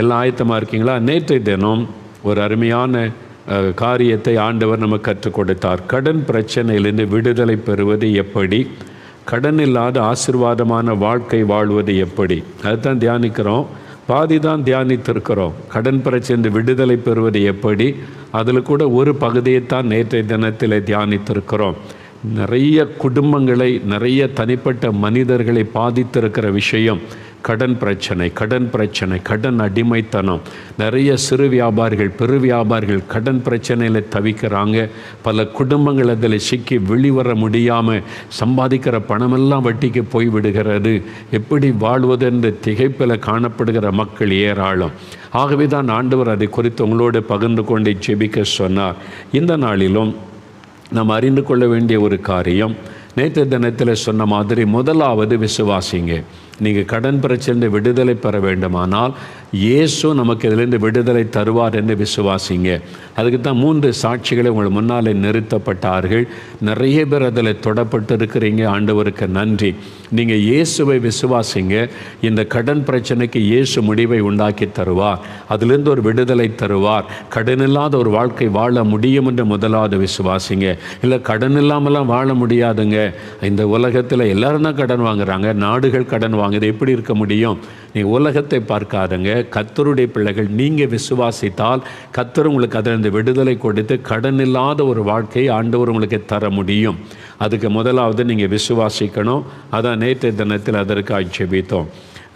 எல்லாம் ஆயத்தமாக இருக்கீங்களா? நேற்றைய தினம் ஒரு அருமையான காரியத்தை ஆண்டவர் நமக்கு கற்றுக் கொடுத்தார். கடன் பிரச்சனையிலிருந்து விடுதலை பெறுவது எப்படி? கடன் இல்லாத ஆசிர்வாதமான வாழ்க்கை வாழ்வது எப்படி? அதுதான் தியானிக்கிறோம். பாதி தான் தியானித்திருக்கிறோம். கடன் பிரச்சனை விடுதலை பெறுவது எப்படி? அதில் கூட ஒரு பகுதியைத்தான் நேற்றைய தினத்தில் தியானித்திருக்கிறோம். நிறைய குடும்பங்களை நிறைய தனிப்பட்ட மனிதர்களை பாதித்திருக்கிற விஷயம். கடன் பிரச்சனை கடன் பிரச்சனை கடன் அடிமைத்தனம். நிறைய சிறு வியாபாரிகள் பெரு வியாபாரிகள் கடன் பிரச்சனையில் தவிக்கிறாங்க. பல குடும்பங்கள் அதில் சிக்கி வெளிவர முடியாமல் சம்பாதிக்கிற பணமெல்லாம் வட்டிக்கு போய் விடுகிறது. எப்படி வாழ்வது என்ற திகைப்பில் காணப்படுகிற மக்கள் ஏராளம். ஆகவே தான் ஆண்டவர் அதை குறித்து உங்களோடு பகிர்ந்து கொண்டு ஜெபிக்க சொன்னார். இந்த நாளிலும் நாம் அறிந்து கொள்ள வேண்டிய ஒரு காரியம் நேற்று தினத்தில் சொன்ன மாதிரி முதலாவது விசுவாசிங்க. நீங்கள் கடன் பிரச்சனை விடுதலை பெற வேண்டுமானால் இயேசு நமக்கு இதிலிருந்து விடுதலை தருவார் என்று விசுவாசிங்க. அதுக்கு தான் மூன்று சாட்சிகளை உங்கள் முன்னாலே நிறுத்தப்பட்டார்கள். நிறைய பேர் அதில் தொடப்பட்டு இருக்கிறீங்க ஆண்டவருக்கு நன்றி. நீங்கள் இயேசுவை விசுவாசிங்க. இந்த கடன் பிரச்சனைக்கு இயேசு முடிவை உண்டாக்கி தருவார். அதிலிருந்து ஒரு விடுதலை தருவார். கடன் இல்லாத ஒரு வாழ்க்கை வாழ முடியும் என்று முதலாவது விசுவாசிங்க. இல்லை கடன் இல்லாமலாம் வாழ முடியாதுங்க. இந்த உலகத்தில் எல்லாரும் தான் கடன் வாங்குறாங்க. நாடுகள் கடன் வாங்குது எப்படி இருக்க முடியும்? நீ உலகத்தை பார்க்காதங்க. கத்தருடைய பிள்ளைகள் நீங்கள் விசுவாசித்தால் கத்தர் உங்களுக்கு அதிலிருந்து விடுதலை கொடுத்து கடன் இல்லாத ஒரு வாழ்க்கையை ஆண்டவர் உங்களுக்கு தர முடியும். அதுக்கு முதலாவது நீங்கள் விசுவாசிக்கணும். அதான் நேற்று தினத்தில் அதற்கு செபித்தோம்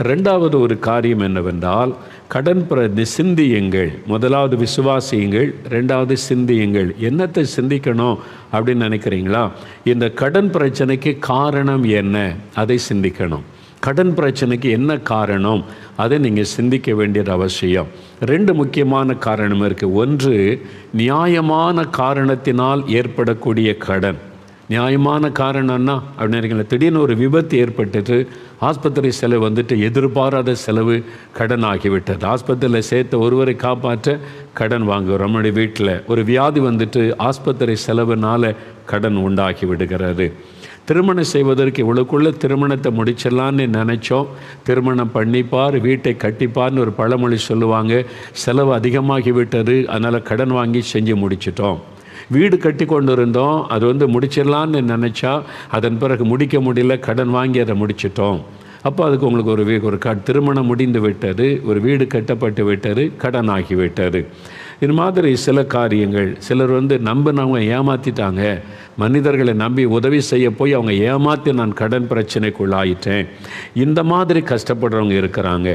ரெண்டாவது ஒரு காரியம் என்னவென்றால் கடன் பிர சிந்தியுங்கள். முதலாவது விசுவாசியுங்கள் ரெண்டாவது சிந்தியுங்கள். என்னத்தை சிந்திக்கணும் அப்படின்னு நினைக்கிறீங்களா? இந்த கடன் பிரச்சனைக்கு காரணம் என்ன? அதை சிந்திக்கணும். கடன் பிரச்சனைக்கு என்ன காரணம்? அதை நீங்கள் சிந்திக்க வேண்டியது அவசியம். ரெண்டு முக்கியமான காரணம் இருக்குது ஒன்று நியாயமான காரணத்தினால் ஏற்படக்கூடிய கடன். நியாயமான காரணம்னா அப்படின்னு திடீர்னு ஒரு விபத்து ஏற்பட்டுட்டு ஆஸ்பத்திரி செலவு வந்துட்டு எதிர்பாராத செலவு கடன் ஆகிவிட்டது ஆஸ்பத்திரியில் சேர்த்த ஒருவரை காப்பாற்ற கடன் வாங்குகிறோம். நம்முடைய வீட்டில் ஒரு வியாதி வந்துட்டு ஆஸ்பத்திரி செலவுனால கடன் உண்டாகி விடுகிறது. திருமணம் செய்வதற்கு இவ்வளோக்குள்ள திருமணத்தை முடிச்சிடலான்னு நினச்சோம். திருமணம் பண்ணிப்பார் வீட்டை கட்டிப்பார்னு ஒரு பழமொழி சொல்லுவாங்க. செலவு அதிகமாகி விட்டது அதனால் கடன் வாங்கி செஞ்சு முடிச்சிட்டோம். வீடு கட்டி கொண்டு இருந்தோம் அது வந்து முடிச்சிடலான்னு நினச்சா அதன் பிறகு முடிக்க முடியல கடன் வாங்கி அதை முடிச்சிட்டோம். அப்போ அதுக்கு உங்களுக்கு ஒரு வீ- ஒரு க திருமணம் முடிந்து விட்டது ஒரு வீடு கட்டப்பட்டு விட்டது கடன் ஆகி விட்டது இது மாதிரி சில காரியங்கள் சிலர் வந்து நம்பினவங்க ஏமாற்றிட்டாங்க மனிதர்களை நம்பி உதவி செய்ய போய் அவங்க ஏமாற்றி நான் கடன் பிரச்சனைக்குள்ளாயிட்டேன். இந்த மாதிரி கஷ்டப்படுறவங்க இருக்கிறாங்க.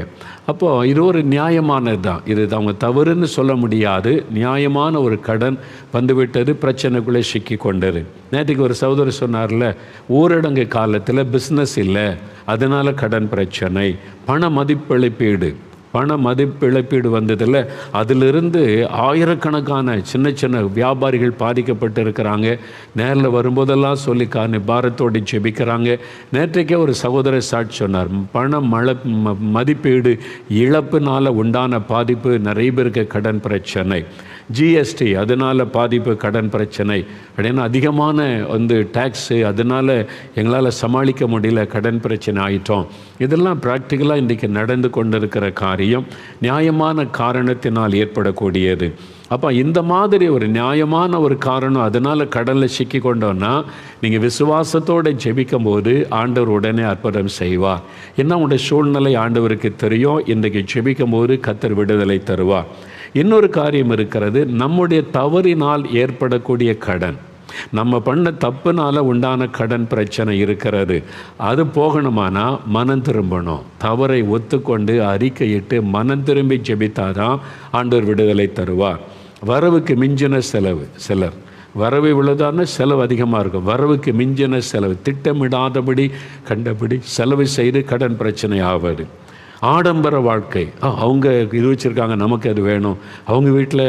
அப்போது இது ஒரு நியாயமானது தான் இது அவங்க தவறுன்னு சொல்ல முடியாது. நியாயமான ஒரு கடன் வந்துவிட்டது பிரச்சனைக்குள்ளே சிக்கி கொண்டது. நேற்றுக்கு ஒரு சகோதரர் சொன்னார்ல ஊரடங்கு காலத்தில் பிஸ்னஸ் இல்லை அதனால் கடன் பிரச்சனை பண மதிப்பிழப்பீடு. பண மதிப்பிழப்பீடு வந்ததில் அதிலிருந்து ஆயிரக்கணக்கான சின்ன சின்ன வியாபாரிகள் பாதிக்கப்பட்டு இருக்கிறாங்க நேரில் வரும்போதெல்லாம் சொல்லி காணி பாரத்தோடு ஜெபிக்கிறாங்க நேற்றைக்கே ஒரு சகோதர சாட்சி சொன்னார் பண மழ ம- மதிப்பீடு இழப்புனால் உண்டான பாதிப்பு நிறைய பேருக்கு கடன் பிரச்சனை. ஜிஎஸ்டி அதனால் பாதிப்பு கடன் பிரச்சனை. அப்படின்னு அதிகமான வந்து டேக்ஸு அதனால் எங்களால் சமாளிக்க முடியல கடன் பிரச்சனை ஆயிட்டோம். இதெல்லாம் ப்ராக்டிக்கலாக இன்றைக்கி நடந்து கொண்டிருக்கிற காரியம். நியாயமான காரணத்தினால் ஏற்படக்கூடியது. அப்போ இந்த மாதிரி ஒரு நியாயமான ஒரு காரணம் அதனால் கடலில் சிக்கி கொண்டோன்னா நீங்கள் விசுவாசத்தோடு ஜெபிக்கும் போது ஆண்டவர் உடனே அற்புதம் செய்வார். என்ன உங்களுடைய சூழ்நிலை ஆண்டவருக்கு தெரியும்? இன்றைக்கு ஜெபிக்கும் போது கத்தர் விடுதலை தருவார். இன்னொரு காரியம் இருக்கிறது நம்முடைய தவறினால் ஏற்படக்கூடிய கடன். நம்ம பண்ண தப்புனால உண்டான கடன் பிரச்சனை இருக்கிறது. அது போகணுமானா மனம் திரும்பணும். தவறை ஒத்துக்கொண்டு அறிக்கையிட்டு மனம் திரும்பி ஜெபித்தாதான் ஆண்டோர் விடுதலை தருவார். வரவுக்கு மிஞ்சின செலவு சிலர். வரவு இவ்வளோதான செலவு அதிகமாக இருக்கும். வரவுக்கு மிஞ்சின செலவு. திட்டமிடாதபடி கண்டபடி செலவு செய்து கடன் பிரச்சனை ஆவது ஆடம்பர வாழ்க்கை. அவங்க இது வச்சுருக்காங்க நமக்கு அது வேணும். அவங்க வீட்டில்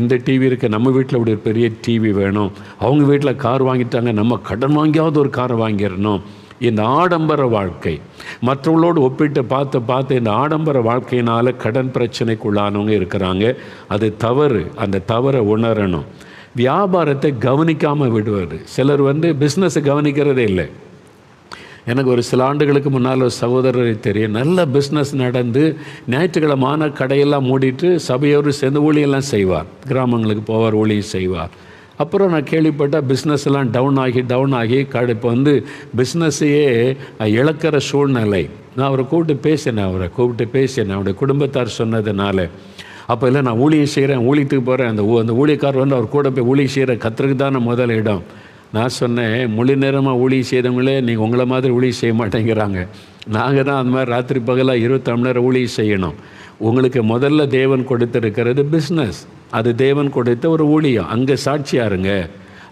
இந்த டிவி இருக்குது நம்ம வீட்டில் அப்படி ஒரு பெரிய டிவி வேணும். அவங்க வீட்டில் கார் வாங்கிட்டாங்க நம்ம கடன் வாங்கியாவது ஒரு கார் வாங்கிடணும். இந்த ஆடம்பர வாழ்க்கை. மற்றவங்களோடு ஒப்பிட்டு பார்த்து பார்த்து இந்த ஆடம்பர வாழ்க்கையினால் கடன் பிரச்சனைக்குள்ளானவங்க இருக்கிறாங்க. அது தவறு. அந்த தவறை உணரணும். வியாபாரத்தை கவனிக்காமல் விடுவார் சிலர் வந்து பிஸ்னஸை கவனிக்கிறதே இல்லை. எனக்கு ஒரு சில ஆண்டுகளுக்கு முன்னால் ஒரு சகோதரரை தெரியும். நல்ல பிஸ்னஸ் நடந்து ஞாயிற்றுக்கிழமான கடையெல்லாம் மூடிட்டு சபையோடு சேர்ந்து ஊழியெல்லாம் செய்வார். கிராமங்களுக்கு போவார் ஊழியம் செய்வார். அப்புறம் நான் கேள்விப்பட்டால் பிஸ்னஸ் எல்லாம் டவுன் ஆகி டவுன் ஆகி கடை இப்போ வந்து பிஸ்னஸையே இழக்கிற சூழ்நிலை. நான் அவரை கூப்பிட்டு பேசினேன் அவரை கூப்பிட்டு பேசினேன். அவருடைய குடும்பத்தார் சொன்னதுனால. அப்போ இல்லை நான் ஊழியம் செய்கிறேன் ஊழியத்துக்கு போகிறேன் அந்த அந்த ஊழியக்காரர் வந்து அவர் கூட போய் ஊழியம் செய்கிற கத்திற்கு தானே முதல் இடம். நான் சொன்னேன் முழு நேரமாக ஊழி செய்தவங்களே நீங்கள் உங்களை மாதிரி ஊழி செய்ய மாட்டேங்கிறாங்க. நாங்கள் தான் அந்த மாதிரி ராத்திரி பகலாக இருபத்தாம் நேரம் ஊழி செய்யணும். உங்களுக்கு முதல்ல தேவன் கொடுத்துருக்கிறது பிஸ்னஸ் அது தேவன் கொடுத்த ஒரு ஊழியம். அங்கே சாட்சியாக இருங்க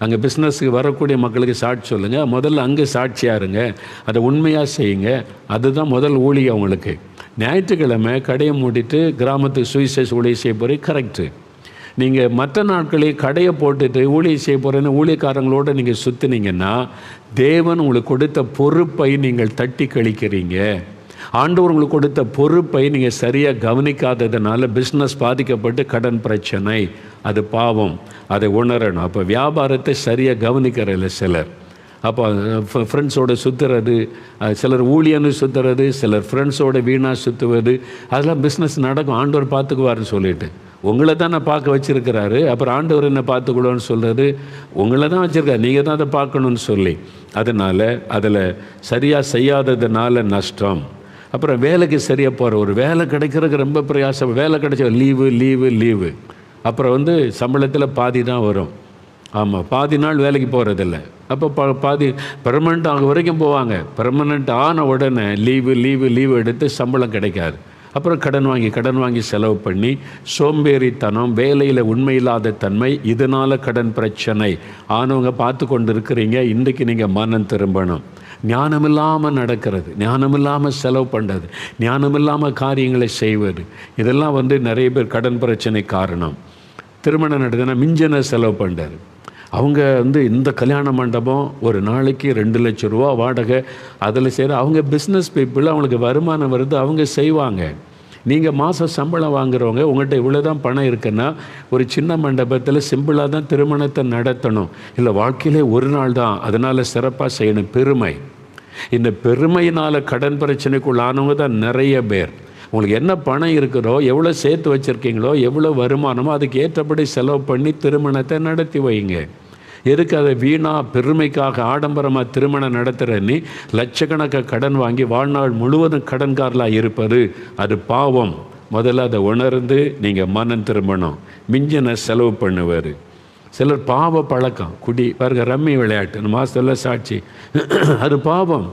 அங்கே பிஸ்னஸுக்கு வரக்கூடிய மக்களுக்கு சாட்சி சொல்லுங்கள் முதல்ல அங்கே சாட்சியாக இருங்க அதை உண்மையாக செய்யுங்க. அதுதான் முதல் ஊழியம் உங்களுக்கு. ஞாயிற்றுக்கிழமை கடையை மூடிட்டு கிராமத்துக்கு சுயசைஸ் ஊழியை செய்ய போகிறேன் கரெக்டு நீங்கள் மற்ற நாட்களே கடையை போட்டுட்டு ஊழியம் செய்ய போகிறேன்னு ஊழியக்காரங்களோட நீங்கள் சுற்றுனீங்கன்னா தேவன் உங்களுக்கு கொடுத்த பொறுப்பை நீங்கள் தட்டி கழிக்கிறீங்க. ஆண்டவர் உங்களுக்கு கொடுத்த பொறுப்பை நீங்கள் சரியாக கவனிக்காததுனால பிஸ்னஸ் பாதிக்கப்பட்டு கடன் பிரச்சனை. அது பாவம். அதை உணரணும். அப்போ வியாபாரத்தை சரியாக கவனிக்கிறதில்ல சிலர். அப்போ ஃப்ரெண்ட்ஸோடு சுற்றுறது சிலர் ஊழியன்னு சுற்றுறது சிலர் ஃப்ரெண்ட்ஸோட வீணாக சுற்றுவது அதெல்லாம் பிஸ்னஸ் நடக்கும். ஆண்டவர் பார்த்துக்குவாருன்னு சொல்லிட்டு. உங்களை தான் நான் பார்க்க வச்சுருக்கிறாரு. அப்புறம் ஆண்டவர் என்ன பார்த்துக்கூடன்னு சொல்கிறது உங்களை தான் வச்சுருக்காரு. நீங்கள் தான் அதை பார்க்கணுன்னு சொல்லி. அதனால் அதில் சரியாக செய்யாததுனால நஷ்டம். அப்புறம் வேலைக்கு சரியாக போகிற ஒரு வேலை கிடைக்கிறதுக்கு ரொம்ப பிரயாசம். வேலை கிடைச்ச லீவு லீவு லீவு. அப்புறம் வந்து சம்பளத்தில் பாதி தான் வரும். ஆமாம் பாதி நாள் வேலைக்கு போகிறதில்ல அப்போ பா பாதி பெர்மனெண்ட் ஆக வரைக்கும் போவாங்க. பெர்மனெண்ட் ஆன உடனே லீவு லீவு லீவு எடுத்து சம்பளம் கிடைக்காது. அப்புறம் கடன் வாங்கி கடன் வாங்கி செலவு பண்ணி சோம்பேறித்தனம் வேலையில் உண்மையில்லாத தன்மை இதனால் கடன் பிரச்சனை. ஆனவங்க பார்த்து கொண்டு இருக்கிறீங்க இன்றைக்கு நீங்கள் மனம் திரும்பணும். ஞானமில்லாமல் நடக்கிறது ஞானமில்லாமல் செலவு பண்ணுறது ஞானமில்லாமல் காரியங்களை செய்வது. இதெல்லாம் வந்து நிறைய பேர் கடன் பிரச்சனை காரணம். திருமணம் நடக்குதுன்னா மிஞ்சின செலவு பண்ணுறாரு அவங்க வந்து இந்த கல்யாண மண்டபம் ஒரு நாளைக்கு ரெண்டு லட்சம் ரூபா வாடகை அதில் செய்கிற அவங்க பிஸ்னஸ் பீப்புள் அவங்களுக்கு வருமானம் வருது அவங்க செய்வாங்க. நீங்கள் மாதம் சம்பளம் வாங்குறவங்க உங்கள்கிட்ட இவ்வளோ தான் பணம் இருக்குன்னா ஒரு சின்ன மண்டபத்தில் சிம்பிளாக தான் திருமணத்தை நடத்தணும். இல்லை வாழ்க்கையிலே ஒரு நாள் தான் அதனால் சிறப்பாக செய்யணும். பெருமை. இந்த பெருமையினால் கடன் பிரச்சனைக்குள்ளானவங்க தான் நிறைய பேர். உங்களுக்கு என்ன பணம் இருக்கிறோ எவ்வளோ சேர்த்து வச்சுருக்கீங்களோ எவ்வளோ வருமானமோ அதுக்கு ஏற்றபடி செலவு பண்ணி திருமணத்தை நடத்தி வைங்க. எதுக்கு அதை வீணா பெருமைக்காக ஆடம்பரமாக திருமணம் நடத்துகிறன்னு நீ லட்சக்கணக்காக கடன் வாங்கி வாழ்நாள் முழுவதும் கடன்காரலாக இருப்பது அது பாவம். முதல்ல அதை உணர்ந்து நீங்கள் மனம் திரும்பணும். மிஞ்சின செலவு பண்ணுவார். சிலர் பாவ பழக்கம். குடி பாருங்க ரம்மி விளையாட்டு. மாதத்தில் சாட்சி. அது பாவம்.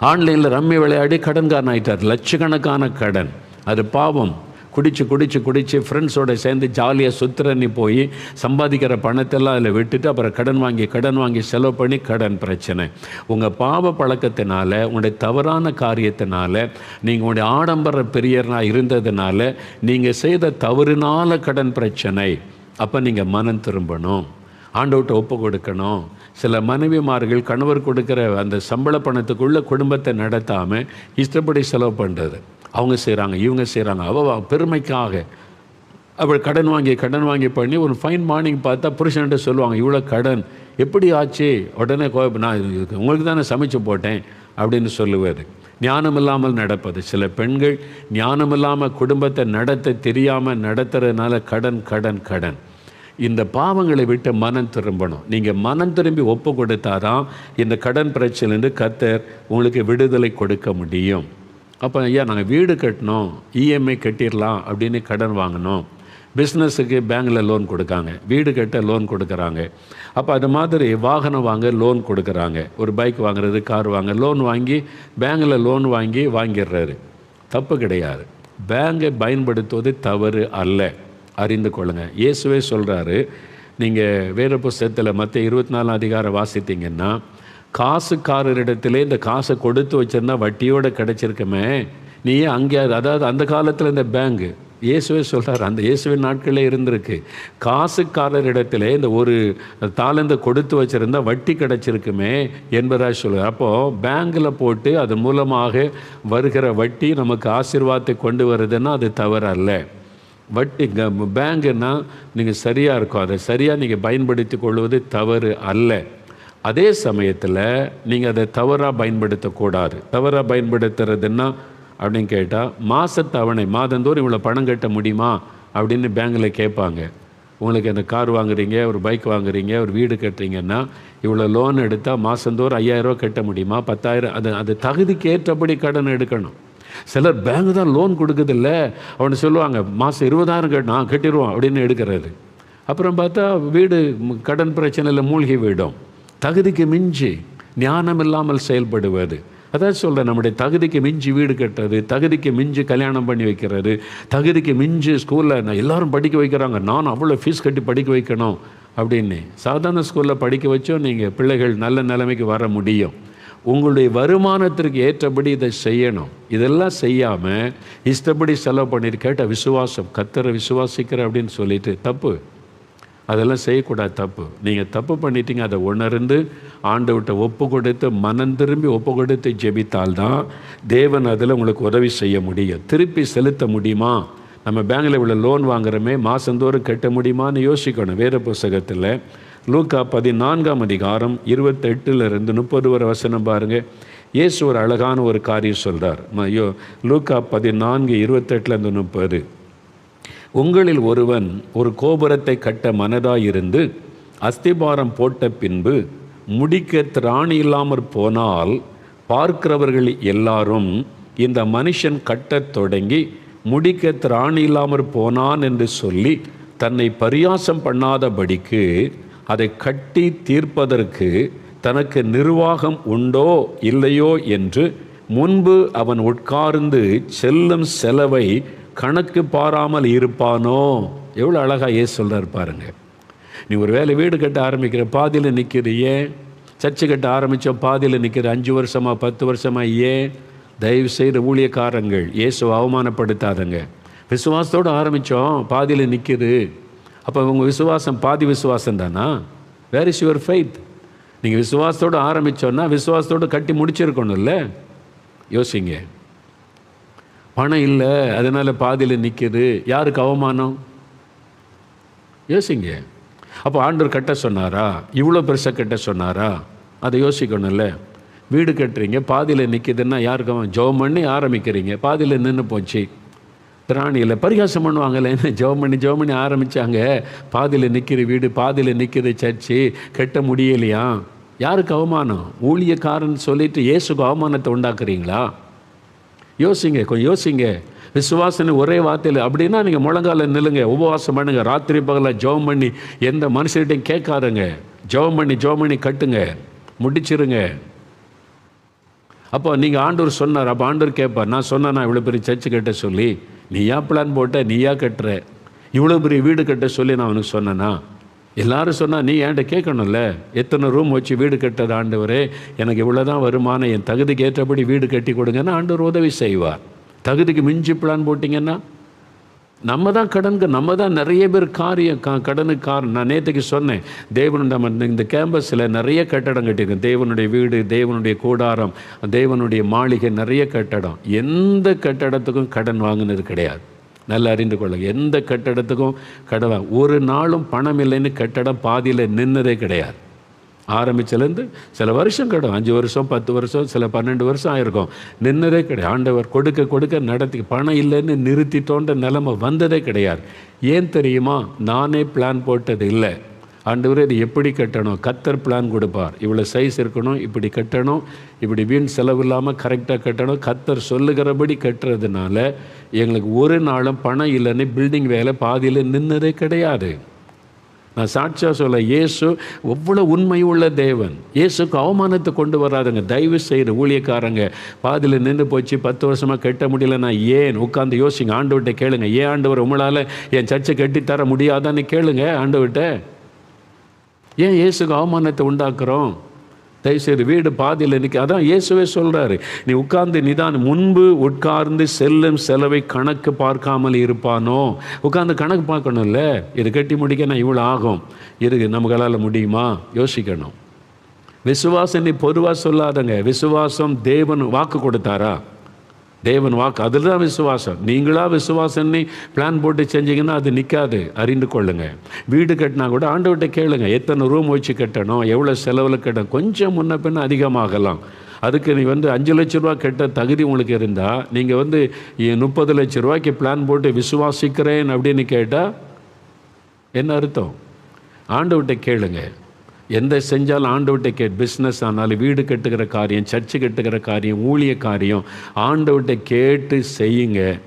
ஆன்லைனில் ரம்மி விளையாடி கடன்காரன் ஆகிட்டார் லட்சக்கணக்கான கடன். அது பாவம். குடிச்சு குடிச்சு குடிச்சு ஃப்ரெண்ட்ஸோட சேர்ந்து ஜாலியாக சுத்துறன்னு போய் சம்பாதிக்கிற பணத்தெல்லாம் அதில் விட்டுட்டு அப்புறம் கடன் வாங்கி கடன் வாங்கி செலவு பண்ணி கடன் பிரச்சனை. உங்கள் பாவ பழக்கத்தினால உங்களுடைய தவறான காரியத்தினால நீங்கள் உங்களுடைய ஆடம்பர பெரியராக இருந்ததுனால நீங்கள் செய்த தவறுனால கடன் பிரச்சனை. அப்போ நீங்கள் மனம் திரும்பணும். ஆண்டவர்கிட்ட ஒப்பு கொடுக்கணும். சில மனைவிமார்கள் கணவர் கொடுக்குற அந்த சம்பள பணத்துக்குள்ள குடும்பத்தை நடத்தாமல் இஷ்டப்படி செலவு பண்ணுறது அவங்க செய்கிறாங்க இவங்க செய்கிறாங்க அவள் பெருமைக்காக அவள் கடன் வாங்கி கடன் வாங்கி பண்ணி ஒரு ஃபைன் மார்னிங் பார்த்தா புருஷன்கிட்ட சொல்லுவாங்க இவ்வளோ கடன். எப்படி ஆச்சு? உடனே கோ நான் உங்களுக்கு தானே சமைச்சு போட்டேன் அப்படின்னு சொல்லுவார் ஞானம் இல்லாமல் நடப்பது. சில பெண்கள் ஞானம் இல்லாமல் குடும்பத்தை நடத்த தெரியாமல் நடத்துறதுனால கடன் கடன் கடன். இந்த பாவங்களை விட்டு மனம் திரும்பணும். நீங்கள் மனம் திரும்பி ஒப்பு கொடுத்தாதான் இந்த கடன் பிரச்சனைலேருந்து கத்தர் உங்களுக்கு விடுதலை கொடுக்க முடியும். அப்போ ஐயா நாங்கள் வீடு கட்டணும் இஎம்ஐ கட்டிடலாம் அப்படின்னு கடன் வாங்கினோம் பிஸ்னஸுக்கு பேங்கில் லோன் கொடுக்காங்க. வீடு கட்ட லோன் கொடுக்குறாங்க. அப்போ அது மாதிரி வாகனம் வாங்க லோன் கொடுக்குறாங்க. ஒரு பைக் வாங்குறது கார் வாங்க லோன் வாங்கி பேங்கில் லோன் வாங்கி வாங்கிடுறாரு. தப்பு கிடையாது. பேங்கை பயன்படுத்துவது தவறு அல்ல. அறிந்து கொள்ளுங்க. இயேசுவே சொல்கிறாரு நீங்கள் வேறு புஸ்தகத்தில் மற்ற இருபத்தி நாலாம் அதிகாரம் வாசித்தீங்கன்னா காசுக்காரரிடத்திலே இந்த காசை கொடுத்து வச்சிருந்தா வட்டியோடு கிடச்சிருக்குமே. நீ ஏன் அங்கே அதாவது அந்த காலத்தில் இந்த பேங்கு இயேசுவே சொல்கிறார் அந்த இயேசுவின் நாட்களே இருந்திருக்கு. காசுக்காரரிடத்திலே இந்த ஒரு தாளந்து கொடுத்து வச்சிருந்தா வட்டி கிடச்சிருக்குமே என்பதாக சொல்லுவார் அப்போது பேங்கில் போட்டு அது மூலமாக வருகிற வட்டி நமக்கு ஆசிர்வாதத்தை கொண்டு வருதுன்னா அது தவறு அல்ல வட்டி க பேங்குன்னா நீங்கள் சரியாக இருக்கும். அதை சரியாக நீங்கள் பயன்படுத்தி கொள்வது தவறு அல்ல. அதே சமயத்தில் நீங்கள் அதை தவறாக பயன்படுத்தக்கூடாது தவறாக பயன்படுத்துறதுன்னா அப்படின்னு கேட்டால் மாதத்தவணை மாதந்தோறும் இவ்வளோ பணம் கட்ட முடியுமா அப்படின்னு பேங்கில் கேட்பாங்க. உங்களுக்கு அந்த கார் வாங்குறீங்க ஒரு பைக் வாங்குறீங்க ஒரு வீடு கட்டுறீங்கன்னா இவ்வளோ லோன் எடுத்தால் மாதந்தோறும் ஐயாயிரரூவா கட்ட முடியுமா? பத்தாயிரம் அது அது தகுதிக்கு ஏற்றபடி கடன் எடுக்கணும். சிலர் பேங்க் தான் லோன் கொடுக்குதில்ல அவனு சொல்லுவாங்க மாதம் இருபதாயிரம் கட் நான் கட்டிடுவோம் அப்படின்னு எடுக்கிறது. அப்புறம் பார்த்தா வீடு கடன் பிரச்சனையில் மூழ்கி விடும் தகுதிக்கு மிஞ்சி ஞானம் இல்லாமல் செயல்படுவது. அதான் சொல்கிறேன் நம்முடைய தகுதிக்கு மிஞ்சி வீடு கட்டுறது தகுதிக்கு மிஞ்சி கல்யாணம் பண்ணி வைக்கிறது தகுதிக்கு மிஞ்சி ஸ்கூலில் நான் எல்லாரும் படிக்க வைக்கிறாங்க நான் அவ்வளோ ஃபீஸ் கட்டி படிக்க வைக்கணும் அப்படின்னு. சாதாரண ஸ்கூலில் படிக்க வச்சோம் நீங்கள் பிள்ளைகள் நல்ல நிலைமைக்கு வர முடியும். உங்களுடைய வருமானத்திற்கு ஏற்றபடி இதை செய்யணும். இதெல்லாம் செய்யாமல் இஷ்டப்படி செலவு பண்ணிட்டு கேட்ட விசுவாசம் கத்தரை விசுவாசிக்கிற அப்படின்னு சொல்லிட்டு தப்பு. அதெல்லாம் செய்யக்கூடாது தப்பு. நீங்கள் தப்பு பண்ணிட்டீங்க அதை உணர்ந்து ஆண்டவர்கிட்ட ஒப்பு கொடுத்து மனம் திரும்பி ஒப்பு கொடுத்து ஜெபித்தால்தான் தேவன் அதில் உங்களுக்கு உதவி செய்ய முடியும். திருப்பி செலுத்த முடியுமா? நம்ம பேங்கில் இவ்வளோ லோன் வாங்குறோமே மாதந்தோறும் கட்ட முடியுமான்னு யோசிக்கணும். வேறு புஸ்தகத்தில் லூக்கா பதினான்காம் அதிகாரம் இருபத்தெட்டுலேருந்து முப்பது வரை வசனம் பாருங்கள் இயேசு ஒரு அழகான ஒரு காரியம் சொல்கிறார் ஐயோ லூக்கா பதினான்கு இருபத்தெட்டுலேருந்து முப்பது. உங்களில் ஒருவன் ஒரு கோபுரத்தை கட்ட மனதாயிருந்து அஸ்திபாரம் போட்ட பின்பு முடிக்க திராணி இல்லாமற் போனால் பார்க்கிறவர்கள் எல்லாரும் இந்த மனுஷன் கட்டத் தொடங்கி முடிக்க திராணி இல்லாமற் போனான் என்று சொல்லி தன்னை பரியாசம் பண்ணாதபடிக்கு அதை கட்டி தீர்ப்பதற்கு தனக்கு நிர்வாகம் உண்டோ இல்லையோ என்று முன்பு அவன் உட்கார்ந்து செல்லும் செலவை கணக்கு பாராமல் இருப்பானோ? எவ்வளோ அழகாக ஏ சொல்கிறார் பாருங்க. நீ ஒரு வேலை வீடு கட்ட ஆரம்பிக்கிற பாதியில் நிற்கிறியே சர்ச்சு கட்ட ஆரம்பித்த பாதியில் நிற்கிற அஞ்சு வருஷமா பத்து வருஷமா ஏன்? தயவு செய்த ஊழியக்காரங்கள் இயேசுவை அவமானப்படுத்தாதங்க. விசுவாசத்தோடு ஆரம்பித்தோம் பாதியில் நிற்கிது அப்போ உங்கள் விசுவாசம் பாதி விசுவாசம் தானா? வேர் இஸ் யுவர் ஃபெய்த் நீங்கள் விசுவாசத்தோடு ஆரம்பித்தோன்னா விசுவாசத்தோடு கட்டி முடிச்சிருக்கணும்ல? யோசிங்க. பணம் இல்லை அதனால் பாதியில் நிற்கிது யாருக்கு அவமானம்? யோசிங்க. அப்போ ஆண்டவர் கட்ட சொன்னாரா? இவ்வளோ பெருசாக கட்ட சொன்னாரா? அதை யோசிக்கணும்ல. வீடு கட்டுறீங்க பாதியில் நிற்கிதுன்னா யாருக்கு அவன் பண்ணி ஆரம்பிக்கிறீங்க பாதியில் நின்று போச்சு. திராணியில் பரிகாசம் பண்ணுவாங்கல்ல. என்ன ஜெபம் பண்ணி ஜெபம் பண்ணி ஆரம்பித்தாங்க பாதியில் நிற்கிற வீடு பாதியில் நிற்கிற சர்ச்சு கட்ட முடியலையா? யாருக்கு அவமானம்? ஊழியக்காரன் சொல்லிட்டு இயேசுக்கு அவமானத்தை உண்டாக்குறீங்களா? யோசிங்க கொஞ்சம் யோசிங்க. விசுவாசனை ஒரே வார்த்தையில் அப்படின்னா நீங்கள் முழங்கால நில்லுங்க உபவாசம் பண்ணுங்க ராத்திரி பகலாக ஜெபம் பண்ணி எந்த மனுஷர்கிட்டையும் கேட்காதுங்க. ஜெபம் பண்ணி ஜெபம் பண்ணி கட்டுங்க முடிச்சிருங்க. அப்போ நீங்கள் ஆண்டவர் சொன்னார் அப்போ ஆண்டவர் கேட்பார் நான் சொன்னேன் இவ்வளோ பெரிய சர்ச்சு கேட்ட சொல்லி. நீயா பிளான் போட்ட நீயா கட்டுற. இவ்வளோ பெரிய வீடு கட்ட சொல்லி நான் அவனுக்கு சொன்னேன்னா எல்லாரும் சொன்னால் நீ ஏன்ட்ட கேட்கணும்ல? எத்தனை ரூம் வச்சு வீடு கட்டுற ஆண்டவரே? எனக்கு இவ்வளோ தான் வருமானம். என் தகுதிக்கு ஏற்றபடி வீடு கட்டி கொடுங்கன்னா ஆண்டவர் உதவி செய்வார். தகுதிக்கு மிஞ்சி பிளான் போட்டிங்கன்னா நம்ம தான் கடனுக்கு நம்ம தான் நிறைய பேர் காரியம் கா கடனுக்கு காரணம் நான் நேற்றுக்கு சொன்னேன் தேவனுடைய நம்ம இந்த- கேம்பஸில் நிறைய கட்டடம் கட்டியிருக்கோம் தேவனுடைய வீடு தேவனுடைய கூடாரம் தேவனுடைய மாளிகை நிறைய கட்டடம். எந்த கட்டடத்துக்கும் கடன் வாங்கினது கிடையாது. நல்லா அறிந்து கொள்ளுங்க. எந்த கட்டடத்துக்கும் கடன் ஒரு நாளும் பணம் இல்லைன்னு கட்டடம் பாதியில் நின்னதே கிடையாது. ஆரம்பிச்சிலேருந்து சில வருஷம் கிடும். அஞ்சு வருஷம் பத்து வருஷம் சில பன்னெண்டு வருஷம் ஆயிருக்கும். நின்னதே கிடையாது. ஆண்டவர் கொடுக்க கொடுக்க நடத்தி பணம் இல்லைன்னு நிறுத்திட்டோன்ற நிலைமை வந்ததே கிடையாது. ஏன் தெரியுமா? நானே பிளான் போட்டது இல்லை. ஆண்டவர் இது எப்படி கட்டணும்? கத்தர் பிளான் கொடுப்பார். இவ்வளோ சைஸ் இருக்கணும் இப்படி கட்டணும். இப்படி வீண் செலவு இல்லாமல் கரெக்டாக கட்டணும். கத்தர் சொல்லுகிறபடி கட்டுறதுனால எங்களுக்கு ஒரு நாளும் பணம் இல்லைன்னு பில்டிங் வேலை பாதியில் நின்னதே கிடையாது. நான் சாட்சியாக சொல்ல இயேசு எவ்வளோ உண்மை உள்ள தேவன். இயேசுக்கு அவமானத்தை கொண்டு வராதுங்க. தயவு செய்கிற ஊழியக்காரங்க பாதியில் நின்று போச்சு பத்து வருஷமாக கட்ட முடியல நான் ஏன் உட்காந்து யோசிங்க. ஆண்டவர்கிட்ட கேளுங்க. ஏன் ஆண்டவர் உங்களால் என் சர்ச்சை கட்டித்தர முடியாதான்னு கேளுங்க ஆண்டவர்கிட்ட. ஏன் இயேசுக்கு அவமானத்தை உண்டாக்குறோம்? தயவுசெய்து வீடு பாதியில் நிற்க அதான் இயேசுவே சொல்கிறாரு நீ உட்கார்ந்து நிதான் முன்பு உட்கார்ந்து செல்லும் செலவை கணக்கு பார்க்காமல் இருப்பானோ? உட்கார்ந்து கணக்கு பார்க்கணும்ல? இது கட்டி முடிக்க நான் இவ்வளோ ஆகும். இருக்கு நம்மளால் முடியுமா? யோசிக்கணும். விசுவாசம் நீ பொதுவாக சொல்லாதங்க. விசுவாசம் தேவன் வாக்கு கொடுத்தாரா? தேவன் வாக்கு அதில் தான் விசுவாசம். நீங்களாக விசுவாசம்னு பிளான் போட்டு செஞ்சீங்கன்னா அது நிற்காது அறிந்து கொள்ளுங்கள் வீடு கட்டினா கூட ஆண்டவர்கிட்ட கேளுங்க. எத்தனை ரூம் வச்சு கட்டணும் எவ்வளோ செலவில் கட்டணும் கொஞ்சம் முன்ன பின்ன அதிகமாகலாம். அதுக்கு நீ வந்து அஞ்சு லட்ச ரூபா கெட்ட தகுதி உங்களுக்கு இருந்தால் நீங்கள் வந்து முப்பது லட்ச ரூபாய்க்கு பிளான் போட்டு விசுவாசிக்கிறேன் அப்படின்னு கேட்டால் என்ன அர்த்தம்? ஆண்டவர்கிட்ட கேளுங்கள் எந்த செஞ்சாலும் ஆண்டவர்கிட்ட கேட் பிஸ்னஸ் ஆனாலும் வீடு கட்டுகிற காரியம் சர்ச்சு கட்டுகிற காரியம் ஊழிய காரியம் ஆண்டவர்கிட்ட கேட்டு செய்யுங்க.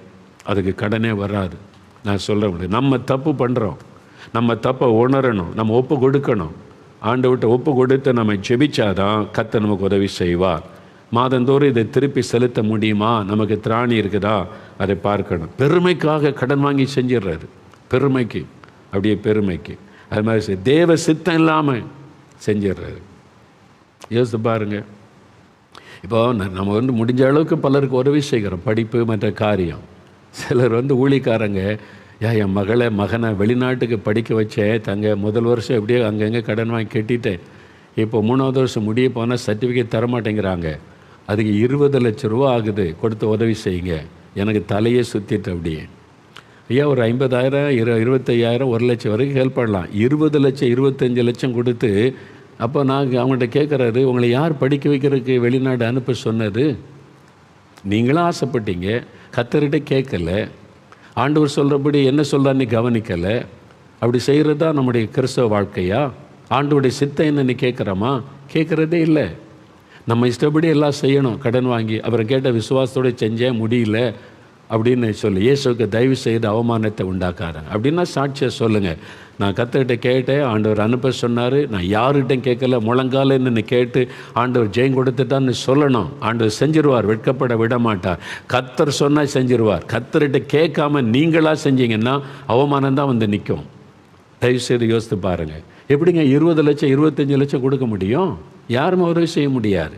அதுக்கு கடனே வராது. நான் சொல்கிறேன் நம்ம தப்பு பண்ணுறோம் நம்ம தப்பை உணரணும். நம்ம ஒப்பு கொடுக்கணும். ஆண்டவர்கிட்ட ஒப்பு கொடுத்து நம்ம ஜெபிச்சாதான் கத்த நமக்கு உதவி செய்வார். மாதந்தோறும் இதை திருப்பி செலுத்த முடியுமா? நமக்கு திராணி இருக்குதா? அதை பார்க்கணும். பெருமைக்காக கடன் வாங்கி செஞ்சிடுறாரு. பெருமைக்கு. அப்படியே பெருமைக்கு. அது மாதிரி தேவ சித்தம் இல்லாமல் செஞ்சிடுறாரு. யோசித்து பாருங்க. இப்போ நம்ம வந்து முடிஞ்ச அளவுக்கு பலருக்கு உதவி செய்கிறோம். படிப்பு மற்ற காரியம். சிலர் வந்து ஊழிக்காரங்க ஏன் என் மகளை மகனை வெளிநாட்டுக்கு படிக்க வச்சேன். தங்க முதல் வருஷம் எப்படியோ அங்கங்கே கடன் வாங்கி கட்டிட்டேன். இப்போ மூணாவது வருஷம் முடிய போனால் சர்டிஃபிகேட் தர மாட்டேங்கிறாங்க. அதுக்கு இருபது லட்ச ரூபா ஆகுது. கொடுத்து உதவி செய்யுங்க. எனக்கு தலையே சுற்றிட்டு அப்படியே. ஐயா ஒரு ஐம்பதாயிரம் இரு இருபத்தையாயிரம் ஒரு லட்சம் வரைக்கும் ஹெல்ப் பண்ணலாம். இருபது லட்சம் இருபத்தஞ்சு லட்சம் கொடுத்து அப்போ நான் அவங்கள்ட்ட கேட்குறாரு உங்களை யார் படிக்க வைக்கிறதுக்கு வெளிநாடு அனுப்ப சொன்னது? நீங்களும் ஆசைப்பட்டீங்க. கத்தர்கிட்ட கேட்கல. ஆண்டவர் சொல்கிறபடி என்ன சொல்கிறான்னு கவனிக்கலை. அப்படி செய்கிறது தான் நம்முடைய கிறிஸ்தவ வாழ்க்கையா? ஆண்டவருடைய சித்தம் என்னன்னு கேட்குறோமா? கேட்குறதே இல்லை. நம்ம இஷ்டப்படி எல்லாம் செய்யணும். கடன் வாங்கி அப்புறம் கேட்ட விசுவாசத்தோடு செஞ்சேன் முடியல. அப்படின்னு சொல்லி இயேசுக்கு தயவு செய்து அவமானத்தை உண்டாக்காரு அப்படின்னா சாட்சியை சொல்லுங்கள் நான் கத்தர்கிட்ட கேட்டேன் ஆண்டவர் அனுப்ப சொன்னார். நான் யாருகிட்டையும் கேட்கல முழங்கால நின்று கேட்டு ஆண்டவர் ஜெயம் கொடுத்துட்டான்னு சொல்லணும். ஆண்டவர் செஞ்சிருவார் வெட்கப்பட விட மாட்டார் கத்தர் சொன்னால் செஞ்சிருவார். கத்தர்கிட்ட கேட்காம நீங்களாக செஞ்சீங்கன்னா அவமானம் தான் வந்து நிற்கும். தயவு செய்து யோசித்து பாருங்கள் எப்படிங்க இருபது லட்சம் இருபத்தஞ்சி லட்சம் கொடுக்க முடியும்? யாரும் உதவி செய்ய முடியாது.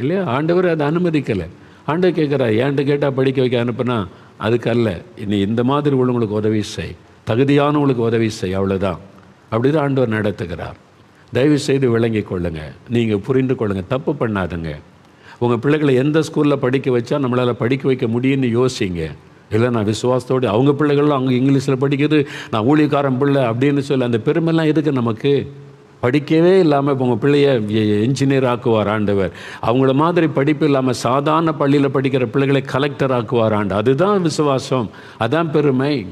இல்லையா? ஆண்டவர் அதை அனுமதிக்கலை. ஆண்டு கேட்குறா ஏன்ட்டு கேட்டால் படிக்க வைக்க அனுப்புனா? அதுக்கு அல்ல இனி இந்த மாதிரி உள்ளவங்களுக்கு உதவி செய். தகுதியானவங்களுக்கு உதவி செய். அவ்வளோதான் அப்படி தான் ஆண்டவர் நடத்துகிறார். தயவு செய்து விளங்கி கொள்ளுங்கள் நீங்கள் புரிந்து கொள்ளுங்கள் தப்பு பண்ணாதுங்க. உங்கள் பிள்ளைகளை எந்த ஸ்கூலில் படிக்க வச்சா நம்மளால் படிக்க வைக்க முடியும்னு யோசிங்க. இல்லை நான் விசுவாசத்தோடு அவங்க பிள்ளைகளும் அவங்க இங்கிலீஷில் படிக்கிறது நான் ஊழியக்காரன் பிள்ளை அப்படின்னு சொல்லி அந்த பெருமைலாம் எதுக்கு நமக்கு? படிக்கவே இல்லாமல் இப்போ உங்கள் பிள்ளைய என்ஜினியர் ஆக்குவார் ஆண்டவர். அவங்கள மாதிரி படிப்பு இல்லாமல் சாதாரண பள்ளியில் படிக்கிற பிள்ளைகளை கலெக்டர் ஆக்குவார் ஆண்டு அதுதான் விசுவாசம். அதான் பெருமை.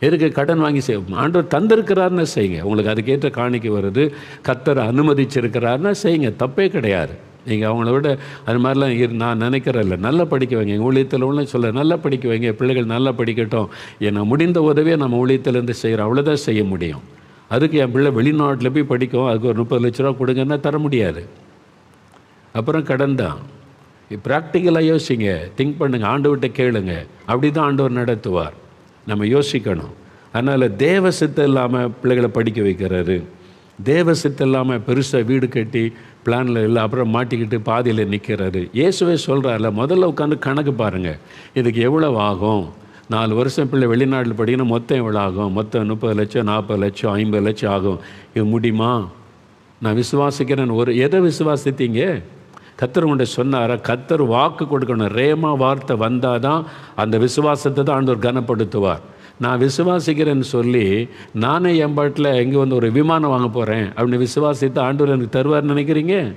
எதுக்கு கடன் வாங்கி செய்ய ஆண்டவர் தந்திருக்கிறாருன்னு செய்யுங்க. உங்களுக்கு அதுக்கேற்ற காணிக்கை வருது. கத்தர் அனுமதிச்சிருக்கிறாருன்னா செய்யுங்க. தப்பே கிடையாது. நீங்கள் அவங்கள விட அது மாதிரிலாம் இரு நான் நினைக்கிறதில்ல நல்லா படிக்க வைங்க. எங்கள் ஊழியத்தில் உள்ள சொல்ல நல்லா படிக்க வைங்க. பிள்ளைகள் நல்லா படிக்கட்டும். ஏன்னா முடிந்த உதவியை நம்ம ஊழியத்திலேருந்து செய்கிற அவ்வளோதான் செய்ய முடியும். அதுக்கு என் பிள்ளை வெளிநாட்டில் போய் படிக்கும். அதுக்கு ஒரு முப்பது லட்ச ரூபா கொடுங்கன்னா தர முடியாது. அப்புறம் கடன் தான். ப்ராக்டிக்கலாக யோசிங்க. திங்க் பண்ணுங்கள் ஆண்டவர்கிட்ட கேளுங்க. அப்படி தான் ஆண்டவர் நடத்துவார். நம்ம யோசிக்கணும். அதனால் தேவ சித்தம் இல்லாமல் பிள்ளைகளை படிக்க வைக்கிறாரு தேவ சித்தம் இல்லாமல் பெருசாக வீடு கட்டி பிளானில் இல்லை அப்புறம் மாட்டிக்கிட்டு பாதியில் நிற்கிறாரு இயேசுவே சொல்கிறார்ல முதல்ல உட்காந்து கணக்கு பாருங்கள் இதுக்கு எவ்வளவு ஆகும்? நாலு வருஷம் பிள்ளை வெளிநாட்டில் படிக்கணும் மொத்தம் எவ்வளோ ஆகும்? மொத்தம் முப்பது லட்சம் நாற்பது லட்சம் ஐம்பது லட்சம் ஆகும். இது முடியுமா? நான் விசுவாசிக்கிறேன். ஒரு எதை விசுவாசித்தீங்க? கத்தர் உண்ட சொன்னாரா? கத்தர் வாக்கு கொடுக்கணும். ரேமா வார்த்தை வந்தால் தான் அந்த விசுவாசத்தை தான் ஆண்டவர் கனப்படுத்துவார். நான் விசுவாசிக்கிறேன்னு சொல்லி நானே என் பாட்டில் எங்கே வந்து ஒரு விமானம் வாங்க போகிறேன் அப்படின்னு விசுவாசித்து ஆண்டவர் எனக்கு தருவார்னு நினைக்கிறீங்க?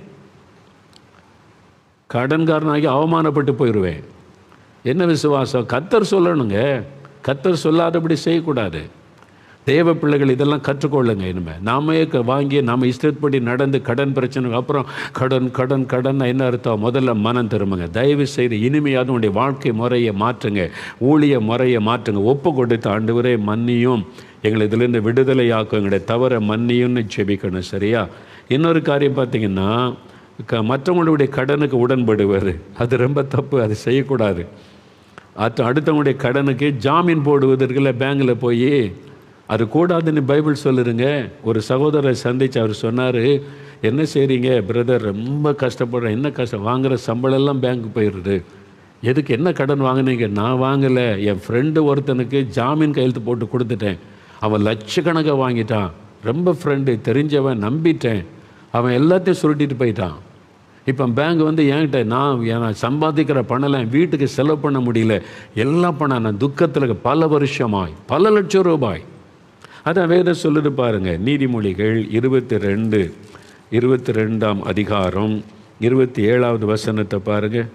கடன்காரனாகி அவமானப்பட்டு போயிடுவேன் என்ன விசுவாசம்? கத்தர் சொல்லணுங்க. கத்தர் சொல்லாதபடி செய்யக்கூடாது. தேவ பிள்ளைகள் இதெல்லாம் கற்றுக்கொள்ளுங்க இனிமேல் நாமே வாங்கி நாம் இஷ்டப்படி நடந்து கடன் பிரச்சனை அப்புறம் கடன் கடன் கடன் என்ன அர்த்தம்? முதல்ல மனம் திரும்புங்க. தயவு செய்து இனிமையாவது உங்களுடைய வாழ்க்கை முறையை மாற்றுங்க. ஊழிய முறையை மாற்றுங்க. ஒப்பு கொடுத்து ஆண்டவரே மன்னியும். எங்களை இதிலிருந்து விடுதலையாக்கும். எங்களுடைய தவற மன்னியும்னு செபிக்கணும் சரியா? இன்னொரு காரியம் பார்த்தீங்கன்னா க மற்றவங்களுடைய கடனுக்கு உடன்படுவார் அது ரொம்ப தப்பு. அது செய்யக்கூடாது. அத்த அடுத்தவங்களுடைய கடனுக்கு ஜாமீன் போடுவதற்குள்ள பேங்கில் போய் அது கூடாதுன்னு பைபிள் சொல்லிருங்க ஒரு சகோதரரை சந்தித்து அவர் சொன்னார் என்ன செய்கிறீங்க பிரதர்? ரொம்ப கஷ்டப்படுறேன். என்ன கஷ்டம்? வாங்குற சம்பளம் எல்லாம் போயிடுது. எதுக்கு என்ன கடன் வாங்குனீங்க? நான் வாங்கலை. என் ஃப்ரெண்டு ஒருத்தனுக்கு ஜாமீன் கையெழுத்து போட்டு கொடுத்துட்டேன். அவன் லட்சக்கணக்காக வாங்கிட்டான். ரொம்ப ஃப்ரெண்டு தெரிஞ்சவன் நம்பிட்டேன். அவன் எல்லாத்தையும் சுருட்டிட்டு போயிட்டான். இப்போ பேங்க் வந்து என்கிட்ட நான் நான் சம்பாதிக்கிற பணம்லாம் வீட்டுக்கு செலவு பண்ண முடியல. எல்லாம் பணம் நான் துக்கத்தில் பல வருஷமாய் பல லட்சம் ரூபாய். அதான் வேத சொல்லுது பாருங்க. நீதிமொழிகள் இருபத்தி ரெண்டு இருபத்தி ரெண்டாம் அதிகாரம் இருபத்தி ஏழாவது வசனத்தை பாருங்க.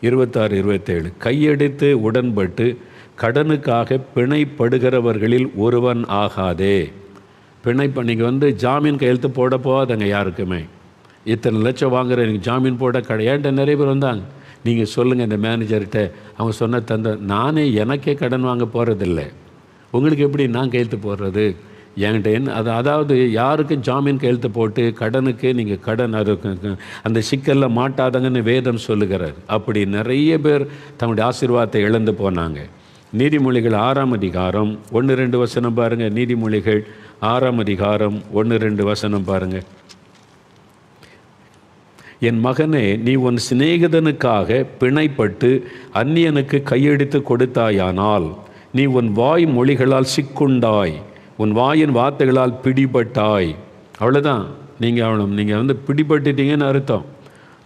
இருபத்தாறு இருபத்தேழு. கையெடுத்து உடன்பட்டு கடனுக்காக பிணைப்படுகிறவர்களில் ஒருவன் ஆகாதே. பிணைப்பு நீங்கள் வந்து ஜாமீன் கையெழுத்து போட போகாதங்க யாருக்குமே. இத்தனை லட்சம் வாங்குற எனக்கு ஜாமீன் போட கடை. நிறைய பேர் வந்தாங்க. நீங்கள் சொல்லுங்கள் இந்த மேனேஜர்கிட்ட. அவங்க சொன்ன தந்த நானே எனக்கே கடன் வாங்க போகிறதில்ல உங்களுக்கு எப்படி நான் கையெழுத்து போடுறது? என்கிட்ட என்ன அது அதாவது யாருக்கும் ஜாமீன் கையெழுத்து போட்டு கடனுக்கு நீங்கள் கடன் அது அந்த சிக்கலில் மாட்டாதங்கன்னு வேதம் சொல்லுகிறார். அப்படி நிறைய பேர் தங்களுடைய ஆசீர்வாதத்தை இழந்து போனாங்க. நீதிமொழிகள் ஆறாம் அதிகாரம் ஒன்று ரெண்டு வசனம் பாருங்கள் நீதிமொழிகள் ஆறாம் அதிகாரம் ஒன்று ரெண்டு வசனம் பாருங்கள் என் மகனே நீ உன் சிநேகிதனுக்காக பிணைப்பட்டு அந்நியனுக்கு கையெடுத்து கொடுத்தாயானால் நீ உன் வாய் மொழிகளால் சிக்குண்டாய் உன் வாயின் வார்த்தைகளால் பிடிபட்டாய். அவ்வளோதான் நீங்கள் அவனும் நீங்கள் வந்து பிடிபட்டுட்டீங்கன்னு அர்த்தம்.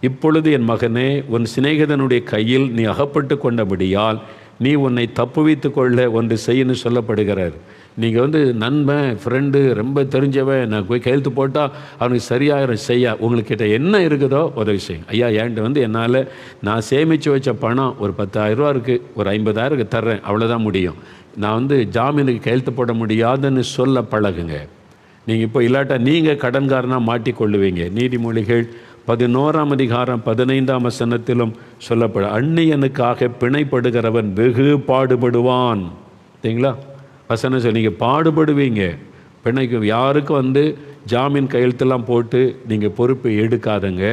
இப்பொழுது என் மகனே உன் சிநேகிதனுடைய கையில் நீ அகப்பட்டு கொண்டபடியால் நீ உன்னை தப்புவித்து கொள்ள ஒன்று செய்யன்னு சொல்லப்படுகிறார். நீங்கள் வந்து நண்பன் ஃப்ரெண்டு ரொம்ப தெரிஞ்சவன் நான் போய் கையெழுத்து போட்டால் அவனுக்கு சரியாயிரம் செய்யா உங்கள்கிட்ட என்ன இருக்குதோ உதவி செய்யும் ஐயா என்கிட்ட வந்து என்னால் நான் சேமித்து வச்ச பணம் ஒரு பத்தாயிரரூவா இருக்குது ஒரு ஐம்பதாயிரம் தர்றேன் அவ்வளோதான் முடியும். நான் வந்து ஜாமீனுக்கு கையெழுத்து போட முடியாதுன்னு சொல்ல பழகுங்க. நீங்கள் இப்போ இல்லாட்டா நீங்கள் கடன்காரனாக மாட்டிக்கொள்ளுவீங்க நீதிமொழிகள் பதினோராம் அதிகாரம் பதினைந்தாம் வசனத்திலும் சொல்லப்பட அந்நியனுக்காக பிணைப்படுகிறவன் வெகு பாடுபடுவான் சரிங்களா? வசனம் சொல்லி நீங்கள் பாடுபடுவீங்க. பெண்ணைக்கு யாருக்கும் வந்து ஜாமீன் கையெழுத்தெல்லாம் போட்டு நீங்கள் பொறுப்பு எடுக்காதங்க.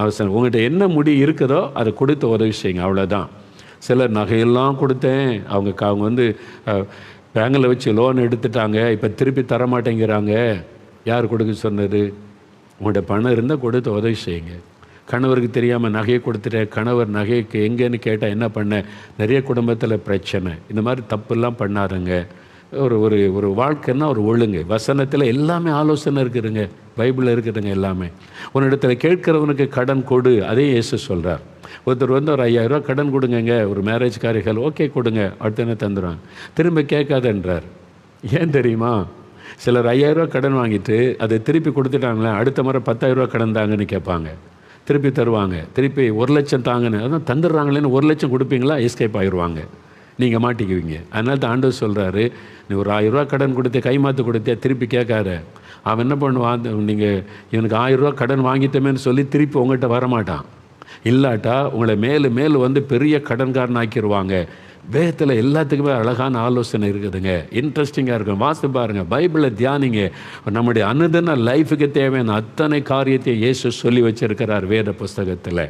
அவசரம். உங்கள்கிட்ட என்ன முடி இருக்குதோ அதை கொடுத்து உதவி செய்யுங்க. அவ்வளோதான் சிலர் நகையெல்லாம் கொடுத்தேன். அவங்க அவங்க வந்து பேங்கில் வச்சு லோன் எடுத்துட்டாங்க. இப்போ திருப்பி தர மாட்டேங்கிறாங்க யார் கொடுக்க சொன்னது? உங்கள்கிட்ட பணம் இருந்தால் கொடுத்து உதவி செய்யுங்க. கணவருக்கு தெரியாமல் நகையை கொடுத்துட்டேன் கணவர் நகைக்கு எங்கேன்னு கேட்டால் என்ன பண்ண? நிறைய குடும்பத்தில் பிரச்சனை. இந்த மாதிரி தப்புலாம் பண்ணாதுங்க. ஒரு ஒரு ஒரு வாழ்க்கைன்னா ஒரு ஒழுங்கு. வசனத்தில் எல்லாமே ஆலோசனை இருக்குதுங்க. பைபிளில் இருக்குதுங்க எல்லாமே. உன்னிடத்தில் கேட்கிறவனுக்கு கடன் கொடு. அதே இயேசு சொல்கிறார் ஒருத்தர் வந்து ஒரு ஐயாயிரரூவா கடன் கொடுங்கங்க. ஒரு மேரேஜ் காரியங்கள் ஓகே கொடுங்க. அடுத்த தந்துடுவாங்க திரும்ப கேட்காதன்றார். ஏன் தெரியுமா? சிலர் ஐயாயிரரூவா கடன் வாங்கிட்டு அதை திருப்பி கொடுத்துட்டாங்களே அடுத்த முறை பத்தாயிரரூவா கடன் தாங்கன்னு கேட்பாங்க. திருப்பி தருவாங்க. திருப்பி ஒரு லட்சம் தாங்கன்னு. அதான் தந்துடுறாங்களேன்னு ஒரு லட்சம் கொடுப்பீங்களா? எஸ்கேப் ஆயிடுவாங்க. நீங்கள் மாட்டிக்குவீங்க. அதனால தான் ஆண்டவர் சொல்கிறாரு நீ ஒரு ஆயிரரூவா கடன் கொடுத்து கைமாத்து கொடுத்தே திருப்பி கேட்காத. அவன் என்ன பண்ணுவான்? நீங்கள் எனக்கு ஆயிரரூவா கடன் வாங்கிட்டோமேன்னு சொல்லி திருப்பி உங்கள்கிட்ட வரமாட்டான். இல்லாட்டா உங்களை மேலும் மேலும் வந்து பெரிய கடன்காரன் ஆக்கிடுவாங்க வேதத்தில் எல்லாத்துக்குமே அழகான ஆலோசனை இருக்குதுங்க. இன்ட்ரெஸ்டிங்காக இருக்கும். வாசித்து பாருங்க. பைபிளை தியானிங்க. நம்முடைய அனுதன லைஃபுக்கு தேவையான அத்தனை காரியத்தை இயேசு சொல்லி வச்சுருக்கிறார் வேத புஸ்தகத்தில்.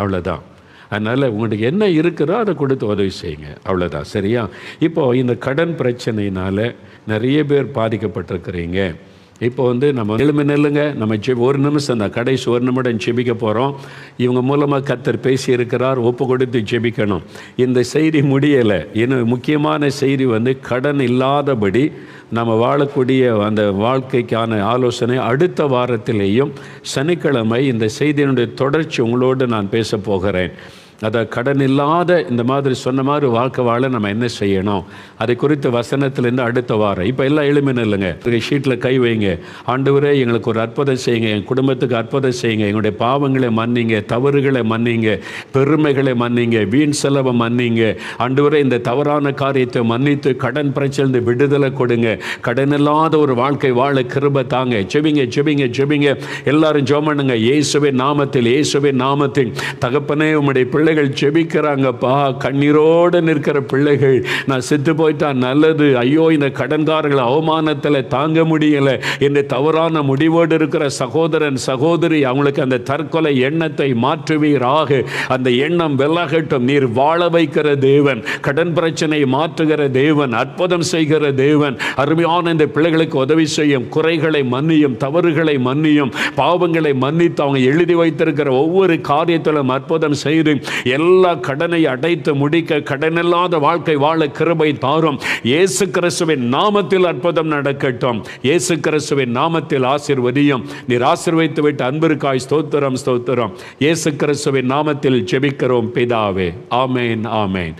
அவ்வளோதான் அதனால் உங்களுக்கு என்ன இருக்கிறோ அதை கொடுத்து உதவி செய்யுங்க. அவ்வளோதான் சரியா? இப்போ இந்த கடன் பிரச்சனையினால் நிறைய பேர் பாதிக்கப்பட்டிருக்கிறீங்க. இப்போ வந்து நம்ம எழுமி நெல்லுங்க. நம்ம ஒரு நிமிஷம் தான் கடைசி ஒரு நிமிடம் ஜெபிக்க போகிறோம் இவங்க மூலமாக கத்தர் பேசியிருக்கிறார் ஒப்பு கொடுத்து ஜெபிக்கணும். இந்த செய்தி முடியலை. இன்னும் முக்கியமான செய்தி வந்து கடன் இல்லாதபடி நம்ம வாழக்கூடிய அந்த வாழ்க்கைக்கான ஆலோசனை அடுத்த வாரத்திலேயும் சனிக்கிழமை இந்த செய்தியினுடைய தொடர்ச்சி உங்களோடு நான் பேச போகிறேன். அதை கடன் இல்லாத இந்த மாதிரி சொன்ன மாதிரி வாழ்க்கை வாழ நம்ம என்ன செய்யணும்? அதை குறித்த வசனத்திலேருந்து அடுத்த வாரம். இப்போ எல்லாம் எளிமைன்னு இல்லைங்க. ஷீட்டில் கை வைங்க. ஆண்டவரே எங்களுக்கு ஒரு அற்புதம் செய்யுங்க. என் குடும்பத்துக்கு அற்புதம் செய்யுங்க. எங்களுடைய பாவங்களை மன்னிங்க. தவறுகளை மன்னிங்க. பெருமைகளை மன்னிங்க. வீண் செலவை மன்னிங்க. ஆண்டவரே இந்த தவறான காரியத்தை மன்னித்து கடன் பிரச்சனை விடுதலை கொடுங்க. கடன் இல்லாத ஒரு வாழ்க்கை வாழ கிருப தாங்க. ஜெபிங்க ஜெபிங்க ஜெபிங்க. எல்லாரும் ஜெபம் பண்ணுங்க. இயேசுவின் நாமத்தில் இயேசுவின் நாமத்தில். தகப்பனே உம்முடைய பிள்ளைகள் ஜெபிக்கிறாங்கப்பா. கண்ணீரோடு நிற்கிற பிள்ளைகள். நான் செத்து போயிட்டா நல்லது. ஐயோ இந்த கடன்காரர்கள் அவமானத்தில் தாங்க முடியலை. என்று தவறான முடிவோடு இருக்கிற சகோதரன் சகோதரி அவங்களுக்கு அந்த தற்கொலை எண்ணத்தை மாற்றுவீராக. அந்த எண்ணம் விலகட்டும். நீர் வாழ வைக்கிற தேவன் கடன் பிரச்சனை மாற்றுகிற தேவன் அற்புதம் செய்கிற தேவன். அருமையான இந்த பிள்ளைகளுக்கு உதவி செய்யும் குறைகளை மன்னியும் தவறுகளை மன்னியும் பாவங்களை மன்னித்து அவங்க எழுதி வைத்திருக்கிற ஒவ்வொரு காரியத்திலும் அற்புதம் செய்து எல்லா கடனை அடைத்து முடிக்க கடனில்லாத வாழ்க்கை வாழ கிருபை தாரும். இயேசு கிறிஸ்துவின் நாமத்தில் அற்புதம் நடக்கட்டும். இயேசு கிறிஸ்துவின் நாமத்தில் ஆசிர்வதியும். நீர் ஆசிர்வதித்து விட்டு அன்பிற்காய் ஸ்தோத்திரம் ஸ்தோத்திரம். இயேசு கிறிஸ்துவின் நாமத்தில் ஜெபிக்கிறோம் பிதாவே. ஆமேன் ஆமேன்.